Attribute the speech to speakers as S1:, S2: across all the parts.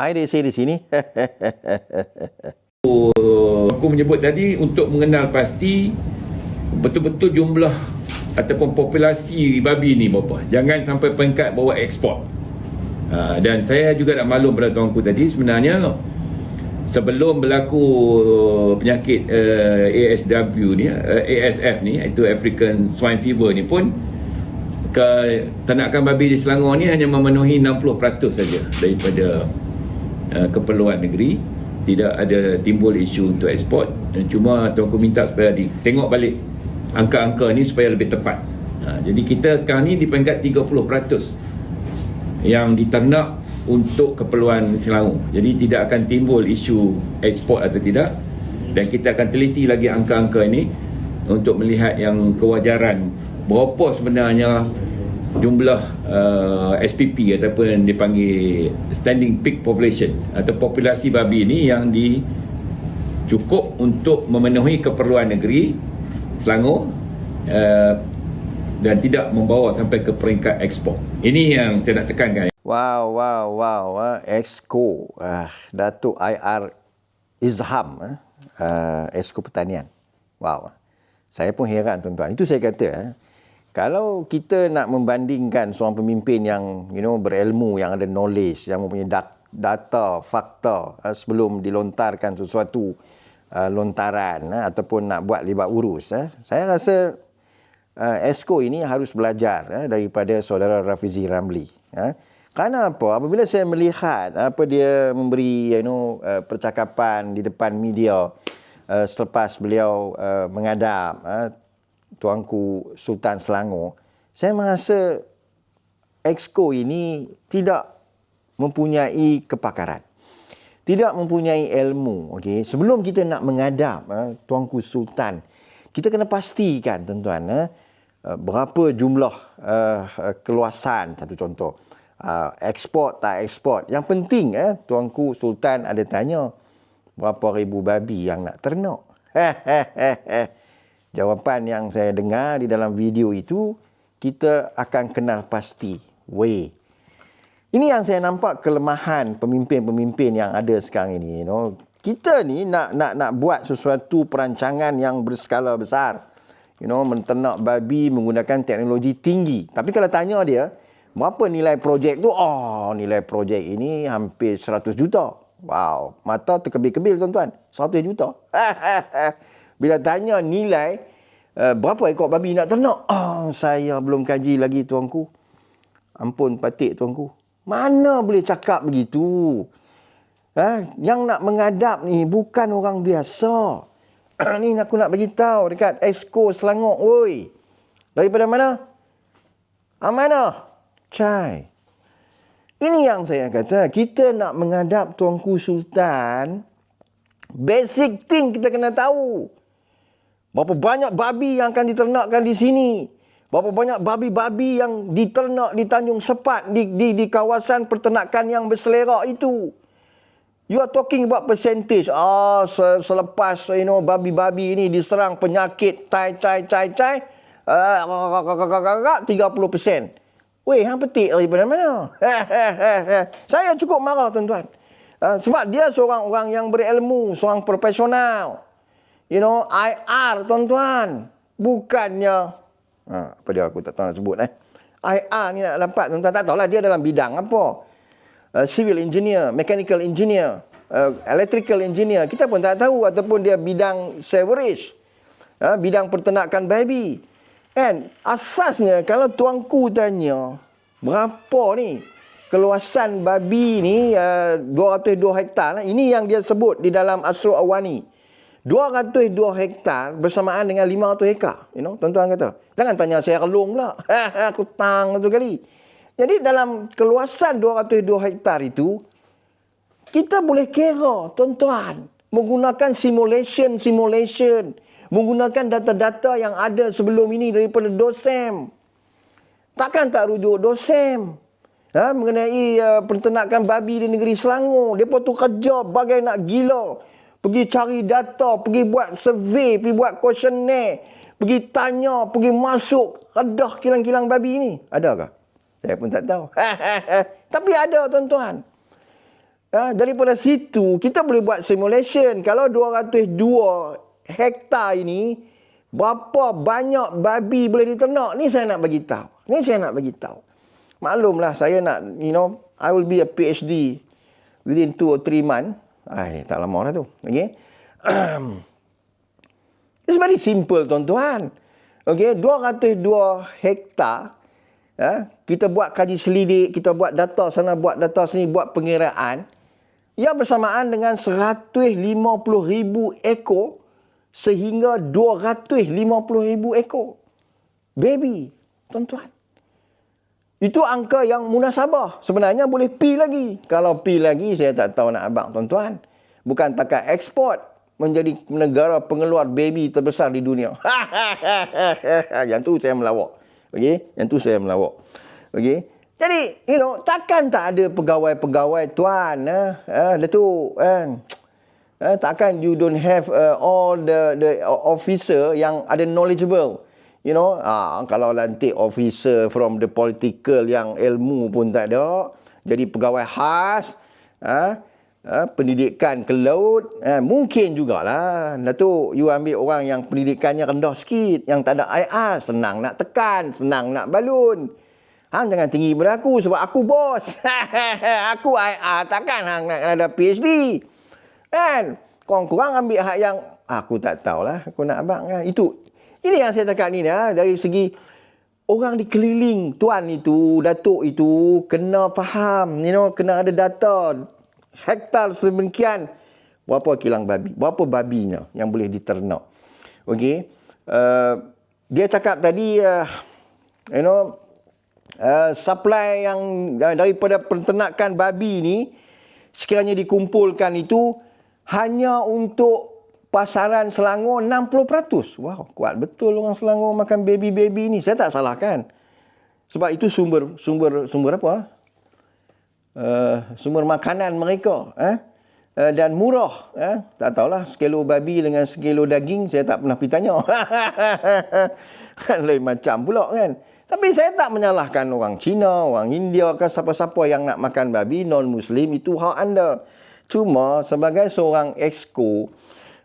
S1: Hai dia di sini.
S2: Aku menyebut tadi untuk mengenal pasti betul-betul jumlah ataupun populasi babi ni berapa. Jangan sampai peringkat bawa ekspor. Ha, dan saya juga nak maklum pada tuanku tadi sebenarnya sebelum berlaku penyakit uh, ASW ni, uh, ASF ni, itu African Swine Fever ni pun ke ternakan babi di Selangor ni hanya memenuhi 60% saja daripada uh, keperluan negeri. Tidak ada timbul isu untuk ekspor dan cuma tuanku minta supaya di tengok balik angka-angka ni supaya lebih tepat. Ha, jadi kita sekarang ni di peringkat 30% yang diternak untuk keperluan Selangor. Jadi tidak akan timbul isu ekspor atau tidak. Dan kita akan teliti lagi angka-angka ini untuk melihat yang kewajaran. Berapa sebenarnya jumlah uh, SPP ataupun dipanggil standing peak population atau populasi babi ini yang di cukup untuk memenuhi keperluan negeri Selangor uh, dan tidak membawa sampai ke peringkat ekspor. Ini yang saya nak tekankan.
S1: Wow, wow, wow. Uh, Exco. Uh, Datuk IR Izham. Uh, uh, Exco Pertanian. Wow. Saya pun heran tuan-tuan. Itu saya kata. Uh, kalau kita nak membandingkan seorang pemimpin yang you know berilmu, yang ada knowledge, yang mempunyai data, fakta uh, sebelum dilontarkan sesuatu uh, lontaran uh, ataupun nak buat libat urus, saya rasa ESCO ini harus belajar daripada saudara Rafizi Ramli. Kerana apa? Apabila saya melihat apa dia memberi you know percakapan di depan media selepas beliau mengadap Tuanku Sultan Selangor, saya merasa Exco ini tidak mempunyai kepakaran. Tidak mempunyai ilmu. Okay? Sebelum kita nak mengadap eh, Tuanku Sultan, kita kena pastikan tuan-tuan eh, eh berapa jumlah eh, keluasan, satu contoh. Uh, ekspor tak ekspor. Yang penting eh, Tuanku Sultan ada tanya berapa ribu babi yang nak ternak. Jawapan yang saya dengar di dalam video itu, kita akan kenal pasti. Way. Ini yang saya nampak kelemahan pemimpin-pemimpin yang ada sekarang ini. You know. Kita ni nak nak nak buat sesuatu perancangan yang berskala besar. You know, menternak babi menggunakan teknologi tinggi. Tapi kalau tanya dia, berapa nilai projek tu? Oh, nilai projek ini hampir 100 juta. Wow, mata terkebil-kebil tuan-tuan. 100 juta. Bila tanya nilai uh, berapa ekor babi nak ternak? Oh, saya belum kaji lagi tuanku. Ampun patik tuanku. Mana boleh cakap begitu? Ha? Yang nak mengadap ni bukan orang biasa. ni aku nak bagi tahu dekat Esko Selangor. Oi. Daripada mana? Amanah. Cai. Ini yang saya kata. Kita nak mengadap Tuanku Sultan. Basic thing kita kena tahu. Berapa banyak babi yang akan diternakkan di sini. Berapa banyak babi-babi yang diternak di Tanjung Sepat, di, di, di kawasan peternakan yang berselerak itu. You are talking about percentage. Ah, selepas you know babi-babi ini diserang penyakit tai cai cai cai, uh, 30%. Weh, hang petik daripada mana? Saya cukup marah tuan-tuan. Uh, sebab dia seorang orang yang berilmu, seorang profesional. You know, IR tuan-tuan. Bukannya ha, apa dia aku tak tahu nak sebut eh. IR ni nak dapat tuan-tuan tak tahulah dia dalam bidang apa. Uh, civil engineer, mechanical engineer, uh, electrical engineer. Kita pun tak tahu ataupun dia bidang sewerage. Uh, bidang pertenakan baby. And asasnya kalau tuanku tanya berapa ni keluasan babi ni uh, 202 hektar lah. Ini yang dia sebut di dalam Asro Awani. 202 hektar bersamaan dengan 500 hektar. You know, tuan-tuan kata. Jangan tanya saya relung pula. Aku tang satu kali. Jadi dalam keluasan 202 hektar itu, kita boleh kira, tuan-tuan. Menggunakan simulation-simulation. Menggunakan data-data yang ada sebelum ini daripada DOSEM. Takkan tak rujuk DOSEM. Ha, mengenai uh, penternakan babi di negeri Selangor. Dia tu kerja bagai nak gila pergi cari data, pergi buat survey, pergi buat questionnaire, pergi tanya, pergi masuk redah kilang-kilang babi ni. Adakah? Saya pun tak tahu. Tapi ada tuan-tuan. Ha, daripada situ kita boleh buat simulation kalau 202 hektar ini berapa banyak babi boleh diternak ni saya nak bagi tahu. Ni saya nak bagi tahu. Maklumlah saya nak you know I will be a PhD within 2 or 3 months. Ai tak lama lah tu. Okay. It's very simple tuan-tuan. Okay, 202 hektar ya, kita buat kaji selidik, kita buat data sana, buat data sini, buat pengiraan yang bersamaan dengan 150,000 ekor sehingga 250,000 ekor baby, tuan-tuan. Itu angka yang munasabah. Sebenarnya boleh pi lagi. Kalau pi lagi, saya tak tahu nak abang, tuan-tuan. Bukan takat ekspor menjadi negara pengeluar baby terbesar di dunia. yang tu saya melawak. Okey, yang tu saya melawak. Okey. Jadi, you know, takkan tak ada pegawai-pegawai tuan, eh, eh Datuk, eh, eh, takkan you don't have uh, all the the officer yang ada knowledgeable. You know, ah, kalau lantik officer from the political yang ilmu pun tak ada, jadi pegawai khas, ah, ah, pendidikan ke laut, eh, mungkin jugalah. Datuk, you ambil orang yang pendidikannya rendah sikit, yang tak ada IR, senang nak tekan, senang nak balun. Hang jangan tinggi pada aku sebab aku bos. aku IR takkan hang nak ada PhD. Kan? Korang-korang ambil hak yang aku tak tahulah. Aku nak abang kan. Itu. Ini yang saya cakap ni ya, dari segi orang di keliling tuan itu, datuk itu kena faham, you know, kena ada data hektar sedemikian berapa kilang babi, berapa babinya yang boleh diternak. Okey. Uh, dia cakap tadi uh, you know uh, supply yang uh, daripada peternakan babi ni sekiranya dikumpulkan itu hanya untuk pasaran Selangor 60%. Wow, kuat betul orang Selangor makan baby-baby ni. Saya tak salahkan. Sebab itu sumber sumber sumber apa? Uh, sumber makanan mereka, eh? Uh, dan murah, eh? Tak tahulah sekilo babi dengan sekilo daging saya tak pernah pergi tanya. kan lain macam pula kan. Tapi saya tak menyalahkan orang Cina, orang India ke siapa-siapa yang nak makan babi non-Muslim itu hak anda. Cuma sebagai seorang exco,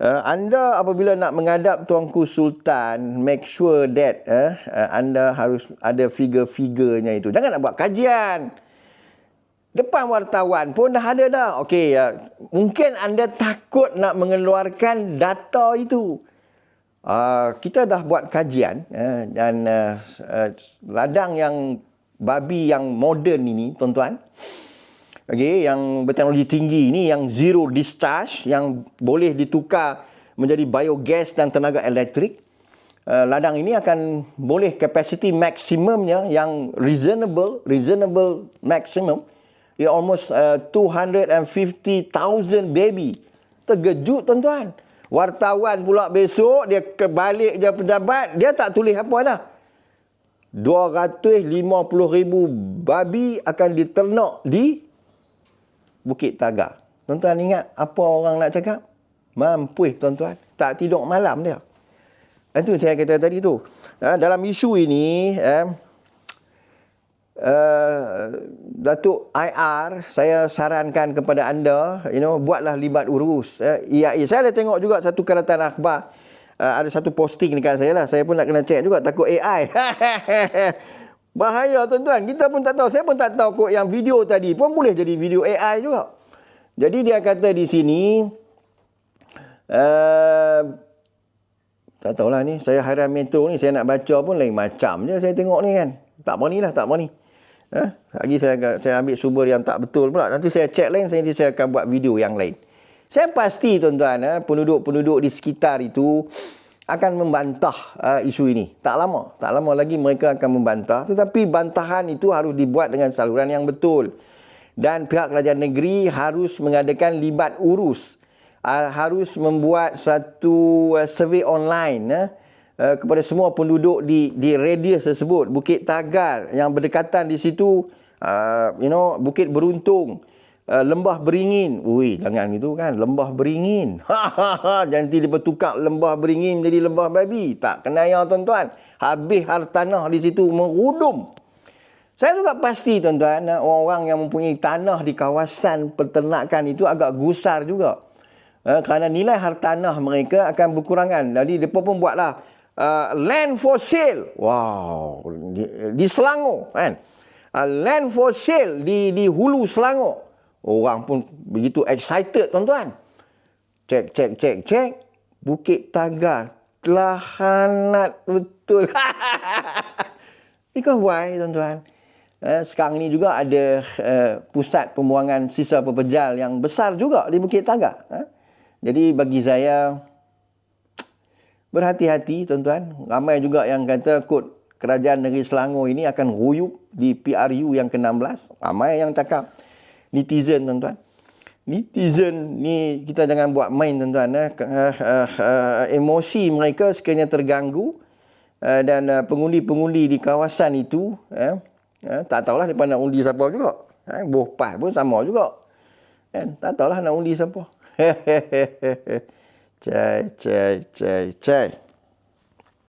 S1: uh, anda apabila nak menghadap Tuanku Sultan, make sure that uh, anda harus ada figure-figurenya itu. Jangan nak buat kajian. Depan wartawan pun dah ada dah. Okey, uh, mungkin anda takut nak mengeluarkan data itu. Uh, kita dah buat kajian uh, dan uh, uh, ladang yang babi yang moden ini tuan-tuan okay, yang berteknologi tinggi ini yang zero discharge yang boleh ditukar menjadi biogas dan tenaga elektrik uh, ladang ini akan boleh capacity maksimumnya yang reasonable reasonable maximum ya almost uh, 250,000 baby terkejut tuan-tuan Wartawan pula besok dia kebalik je pejabat, dia tak tulis apa dah. 250 ribu babi akan diternak di Bukit Taga. Tuan-tuan ingat apa orang nak cakap? Mampu tuan-tuan. Tak tidur malam dia. Itu saya kata tadi tu. Ha, dalam isu ini, eh, uh, Datuk IR saya sarankan kepada anda you know buatlah libat urus uh, ya, ya saya ada tengok juga satu keratan akhbar uh, ada satu posting dekat saya lah saya pun nak kena check juga takut AI bahaya tuan-tuan. Kita pun tak tahu. Saya pun tak tahu kok yang video tadi pun boleh jadi video AI juga. Jadi dia kata di sini uh, tak tahulah ni. Saya harian metro ni saya nak baca pun lain macam je saya tengok ni kan. Tak berani lah tak berani Eh, lagi saya saya ambil sumber yang tak betul pula. Nanti saya cek lain, nanti saya akan buat video yang lain. Saya pasti tuan-tuan, eh, penduduk-penduduk di sekitar itu akan membantah uh, isu ini. Tak lama, tak lama lagi mereka akan membantah. Tetapi bantahan itu harus dibuat dengan saluran yang betul. Dan pihak kerajaan negeri harus mengadakan libat urus. Uh, harus membuat satu uh, survey online. Uh, uh, kepada semua penduduk di di radius tersebut Bukit Tagar yang berdekatan di situ uh, you know Bukit Beruntung uh, Lembah Beringin ui jangan itu kan Lembah Beringin nanti dia bertukar Lembah Beringin menjadi Lembah Babi tak kena ya tuan-tuan habis hartanah di situ merudum Saya juga pasti tuan-tuan, eh, orang-orang yang mempunyai tanah di kawasan peternakan itu agak gusar juga. Eh, kerana nilai hartanah mereka akan berkurangan. Jadi mereka pun buatlah uh, land for sale. Wow, di, di Selangor kan. Uh, land for sale di di hulu Selangor. Orang pun begitu excited tuan-tuan. Cek cek cek cek Bukit Tagar telah hanat betul. Because why tuan-tuan? Eh, sekarang ini juga ada uh, pusat pembuangan sisa pepejal yang besar juga di Bukit Tagar. Eh? Jadi bagi saya berhati-hati tuan-tuan. Ramai juga yang kata kod kerajaan negeri Selangor ini akan ruyuk di PRU yang ke-16. Ramai yang cakap netizen tuan-tuan. Netizen ni kita jangan buat main tuan-tuan. Eh. Uh, uh, uh, emosi mereka sekiranya terganggu dan pengundi-pengundi di kawasan itu eh, tak tahulah mereka nak undi siapa juga. Eh, Bohpas pun sama juga. Eh, tak tahulah nak undi siapa. cai, cai, cai, cai.